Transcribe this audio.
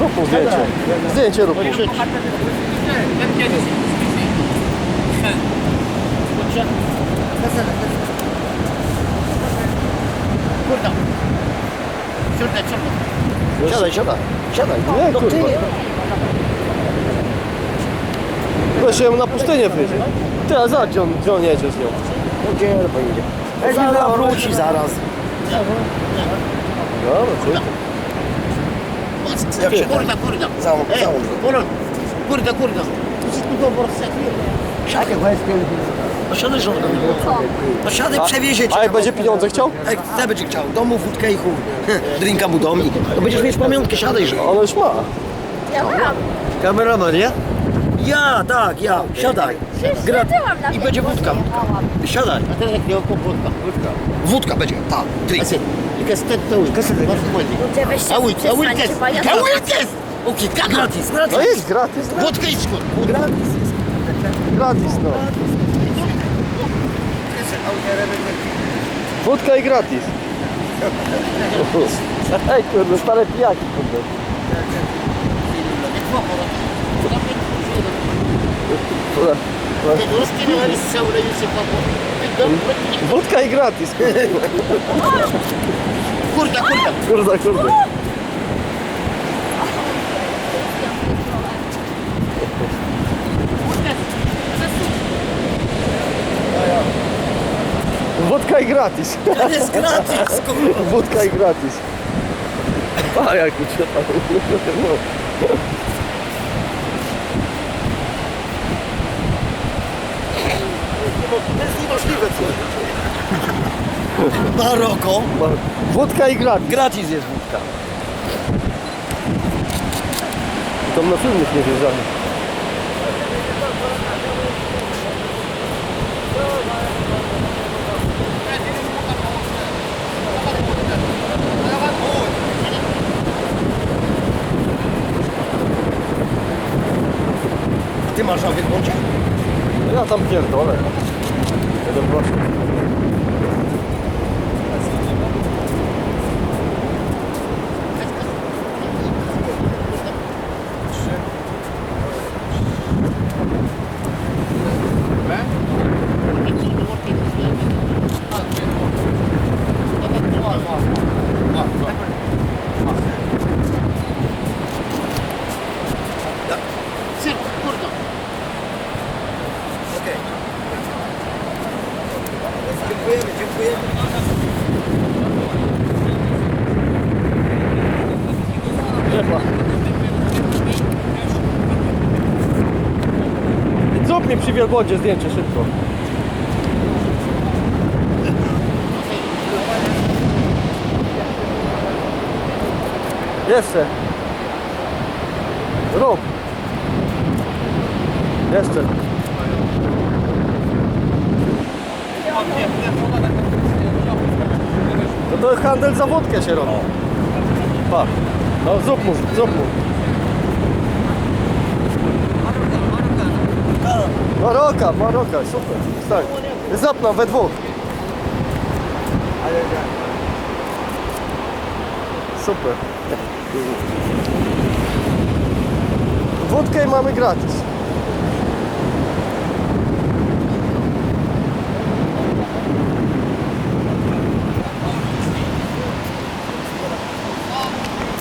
Rób zdjęcie. Zdjęcie rób siądę. Siadaj, siadaj. Siadaj. Nie, kurwa. Weź ją na pustynię wyjść. Ty, a za gdzie on, gdzie on jedzie z nią? Gdzie pojedzie? Zaraz wróci zaraz. Dobra, ty. Kurda, kurda. Całą- Ej, całą. kurda, kurda, kurda. Tu wszystko dobro sekuje. Siadaj, No siadaj, żono do mnie. No siadaj, przewiezie cię. A jak będzie pieniądze chciał? Jak chce będzie chciał, domu, wódkę i chuj. Drinka mu dom i to będziesz mieć pamiątkę, siadaj, że. On już ma. Ja mam. Kameraman, nie? Ja, tak, ja. Siadaj. Gra... Siedziałam na I będzie wódka. Siadaj. A teraz jak nie oko wódka, wódka. Wódka będzie, tak. Drink. Ludzie, weźcie, A łyk, a pajacować. A. Oki, kaka. Gratis, gratis. No jest gratis. Wódka i skór. Gratis. Gratis, no. Wódka i gratis. Ej, kurde, stare pijaki, kurde. Kurde. Wódka i gratis, kurde. Kurda, kurda. Kurde, kurde. Wódka i gratis. To jest gratis, kurwa. Wódka i gratis. A jak uciekał. To jest niemożliwe, co? Maroko. Wódka i gratis. Gratis jest wódka. Tam na filmik nie wjeżdżamy. Ty masz na wyglądzie? Ja tam pierdolę. Jeden proszę. Lepa. Zrób mi przy wielbłądzie zdjęcie szybko. Jeszcze. Rób. Jeszcze. No to handel za wódkę się robi. Pa. No zrób mu, mu. Maroka, Maroka, super. Tak. Zapnę we dwóch. Super. Wódkę mamy gratis.